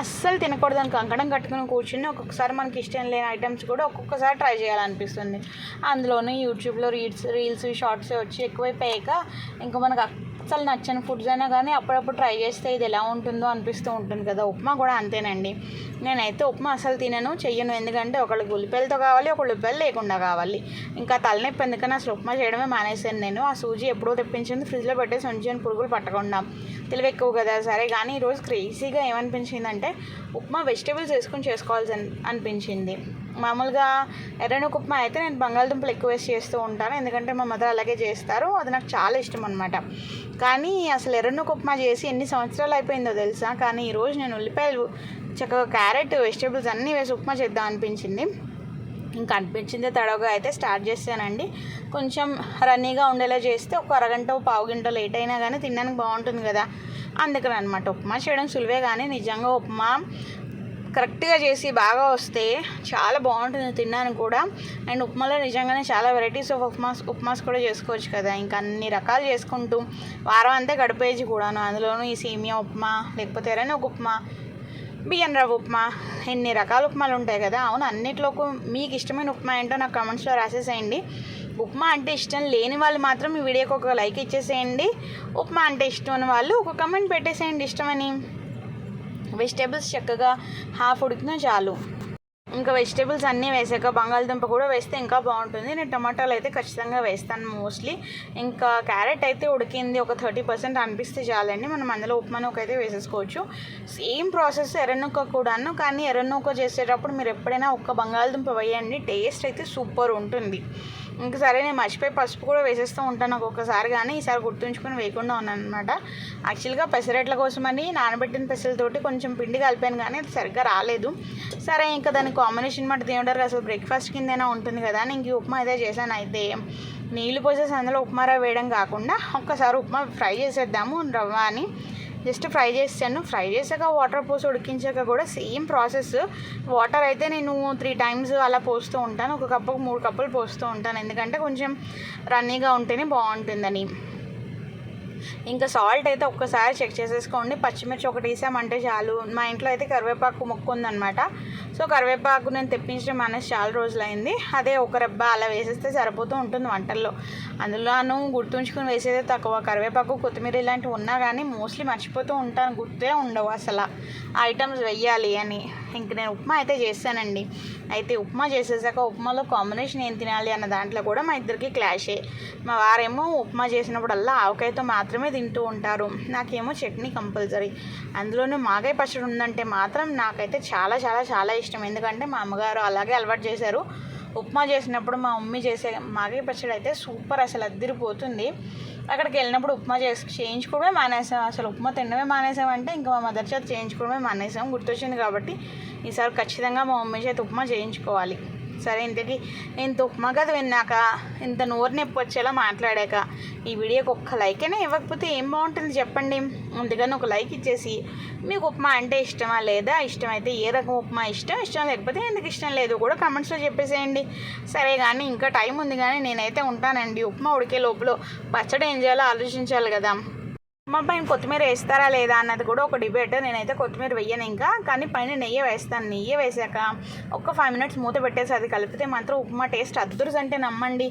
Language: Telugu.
అస్సలు తినకూడదు అని కంకణం కట్టుకుని కూర్చుని ఒక్కొక్కసారి మనకి ఇష్టం లేని ఐటమ్స్ కూడా ఒక్కొక్కసారి ట్రై చేయాలనిపిస్తుంది. అందులోనే యూట్యూబ్లో రీల్స్ రీల్స్ షార్ట్స్ వచ్చి ఎక్కువైపోయాక ఇంకా మనకు అస్సలు నచ్చని ఫుడ్స్ అయినా కానీ అప్పుడప్పుడు ట్రై చేస్తే ఇది ఎలా ఉంటుందో అనిపిస్తూ ఉంటుంది కదా. ఉప్మా కూడా అంతేనండి. నేనైతే ఉప్మా అసలు తినను చెయ్యను. ఎందుకంటే ఒకళ్ళకి ఉల్లిపాయలతో కావాలి ఒకళ్ళు ఉల్లిపాయలు లేకుండా కావాలి. ఇంకా తలనొప్పి ఎందుకని అసలు ఉప్మా చేయడమే మానేశాను నేను. ఆ సూజీ ఎప్పుడో తెప్పించింది ఫ్రిడ్జ్లో పెట్టేసి ఉంచాను పురుగులు పట్టకుండా. తెలివి ఎక్కువ కదా. సరే కానీ ఈరోజు క్రేజీగా ఏమనిపించిందంటే ఉప్మా వెజిటేబుల్స్ వేసుకొని చేసుకోవాల్సి అనిపించింది. మామూలుగా ఎర్రని ఉప్మా అయితే నేను బంగాళదుంపలు ఎక్కువ వేసి చేస్తూ ఉంటాను. ఎందుకంటే మా మదర్ అలాగే చేస్తారు. అది నాకు చాలా ఇష్టం అనమాట కానీ అసలు ఎర్రని ఉప్మా చేసి ఎన్ని సంవత్సరాలు అయిపోయిందో తెలుసా? కానీ ఈరోజు నేను ఉల్లిపాయలు చక్కగా క్యారెట్ వెజిటేబుల్స్ అన్నీ వేసి ఉప్మా చేద్దాం అనిపించింది. ఇంకా అనిపించిందే తడవగా అయితే స్టార్ట్ చేశానండి కొంచెం రన్నీగా ఉండేలా చేస్తే ఒక అరగంట పావుగింట పావు గంట లేట్ అయినా కానీ తినడానికి బాగుంటుంది కదా. అందుకని అనమాట ఉప్మా చేయడం సులువే కానీ నిజంగా ఉప్మా కరెక్ట్గా చేసి బాగా వస్తే చాలా బాగుంటుంది తిన్నాను కూడా. అండ్ ఉప్మాలో నిజంగానే చాలా వెరైటీస్ ఆఫ్ ఉప్మాస్ ఉప్మాస్ కూడా చేసుకోవచ్చు కదా. ఇంకా అన్ని రకాలు చేసుకుంటూ వారం అంతా గడిపేసి కూడాను. అందులోనూ ఈ సేమియా ఉప్మా లేకపోతే ఏదైనా ఒక ఉప్మా బియ్యం రవ్వ ఉప్మా ఎన్ని రకాల ఉప్మాలు ఉంటాయి కదా. అవును అన్నిట్లో మీకు ఇష్టమైన ఉప్మా ఏంటో నాకు కమెంట్స్లో రాసేసేయండి. ఉప్మా అంటే ఇష్టం లేని వాళ్ళు మాత్రం ఈ వీడియోకి ఒక లైక్ ఇచ్చేసేయండి. ఉప్మా అంటే ఇష్టం అని వాళ్ళు ఒక కమెంట్ పెట్టేసేయండి ఇష్టమని. వెజిటేబుల్స్ చక్కగా హాఫ్ ఉడికినా చాలు. ఇంకా వెజిటేబుల్స్ అన్నీ వేసాక బంగాళదుంప కూడా వేస్తే ఇంకా బాగుంటుంది. నేను టమాటాలు అయితే ఖచ్చితంగా వేస్తాను మోస్ట్లీ. ఇంకా క్యారెట్ అయితే ఉడికింది ఒక థర్టీ పర్సెంట్ అనిపిస్తే చాలండి. మనం అందులో ఉప్మానూక అయితే వేసేసుకోవచ్చు. సేమ్ ప్రాసెస్ ఎర్రనూక కూడాను కానీ ఎర్రనూక చేసేటప్పుడు మీరు ఎప్పుడైనా ఒక్క బంగాళదుంప వేయండి. టేస్ట్ అయితే సూపర్ ఉంటుంది. ఇంకా సరే నేను మర్చిపోయి పసుపు కూడా వేసేస్తూ ఉంటాను ఒక్కొక్కసారి కానీ ఈసారి గుర్తుంచుకొని వేయకుండా ఉన్నాను అనమాట యాక్చువల్గా పెసరెట్ల కోసమని నానబెట్టిన పెసలతోటి కొంచెం పిండి కలిపాను కానీ అది సరిగ్గా రాలేదు. సరే ఇంకా దాని కాంబినేషన్ మాట తినడానికి అసలు బ్రేక్ఫాస్ట్ కిందైనా ఉంటుంది కదా అని ఇంక ఉప్మా అయితే చేశాను అయితే. నీళ్ళు పోసేసి అందులో ఉప్మా రవ్వ వేయడం కాకుండా ఒక్కసారి ఉప్మా ఫ్రై చేసేద్దాము రవ్వ అని. జస్ట్ ఫ్రై చేసాను. ఫ్రై చేశాక వాటర్ పోసి ఉడికించాక కూడా సేమ్ ప్రాసెస్. వాటర్ అయితే నేను త్రీ టైమ్స్ అలా పోస్తూ ఉంటాను. ఒక కప్పుకు మూడు కప్పులు పోస్తూ ఉంటాను. ఎందుకంటే కొంచెం రన్నీగా ఉంటేనే బాగుంటుందని. ఇంకా సాల్ట్ అయితే ఒక్కసారి చెక్ చేసేసుకోండి. పచ్చిమిర్చి ఒకటి వేసామంటే చాలు. మా ఇంట్లో అయితే కరివేపాకు మొక్క ఉందన్నమాట. సో కరివేపాకు నేను తెప్పించడం మనసు చాలా రోజులైంది. అదే ఒక రెబ్బ అలా వేసేస్తే సరిపోతూ ఉంటుంది వంటల్లో. అందులోనూ గుర్తుంచుకుని వేసేదే తక్కువ. కరివేపాకు కొత్తిమీర ఇలాంటివి ఉన్నా కానీ మోస్ట్లీ మర్చిపోతూ ఉంటాను. గుర్తే ఉండవు అసలు. ఆ ఐటమ్స్ వెయ్యాలి అని. ఇంక నేను ఉప్మా అయితే చేశానండి అయితే ఉప్మా చేసేసాక ఉప్మాలో కాంబినేషన్ ఏం తినాలి అన్న దాంట్లో కూడా మా ఇద్దరికి క్లాషే. మా వారేమో ఉప్మా చేసినప్పుడల్లా ఆవకాయతో మాత్రమే తింటూ ఉంటారు. నాకేమో చట్నీ కంపల్సరీ అందులోనూ మాగాయ పచ్చడి ఉందంటే మాత్రం నాకైతే చాలా చాలా చాలా ఇష్టం. ఇష్టం. ఎందుకంటే మా అమ్మగారు అలాగే అలవాటు చేశారు. ఉప్మా చేసినప్పుడు మా మమ్మీ చేసే మాగే పచ్చడి అయితే సూపర్ అసలు అద్దరిపోతుంది. అక్కడికి వెళ్ళినప్పుడు ఉప్మా చేసి చేయించుకోవడమే మానేసాం. అసలు ఉప్మా తినడమే మానేసామంటే ఇంకా మా మదర్ చేత చేయించుకోవడమే మానేసాం. గుర్తొచ్చింది కాబట్టి ఈసారి ఖచ్చితంగా మా మమ్మీ చేత ఉప్మా చేయించుకోవాలి. సరే ఇంతకీ ఇంత ఉప్మా కథ విన్నాక? ఇంత నోరు నొప్పి వచ్చేలా మాట్లాడాక. ఈ వీడియోకి ఒక్క లైక్ అయినా ఇవ్వకపోతే ఏం బాగుంటుంది చెప్పండి? అందుకని ఒక లైక్ ఇచ్చేసి మీకు ఉప్మా అంటే ఇష్టమా లేదా? ఇష్టమైతే ఏ రకం ఉప్మా ఇష్టం? ఇష్టం లేకపోతే ఎందుకు ఇష్టం లేదు? కూడా కమెంట్స్లో చెప్పేసేయండి. సరే కానీ ఇంకా టైం ఉంది కానీ నేనైతే ఉంటానండి. ఉప్మా ఉడికే లోపల పచ్చడి ఏం చేయాలో ఆలోచించాలి కదా. మా పైన కొత్తిమీర వేస్తారా లేదా అన్నది కూడా ఒక డిబేట్ నేనైతే కొత్తిమీర వెయ్యను ఇంకా. కానీ పైన నెయ్యి వేస్తాను. నెయ్యి వేసాక ఒక ఫైవ్ మినిట్స్ మూత పెట్టేసి అది కలిపితే మాత్రం ఉప్మా టేస్ట్ అద్దురుస్ అంటే నమ్మండి.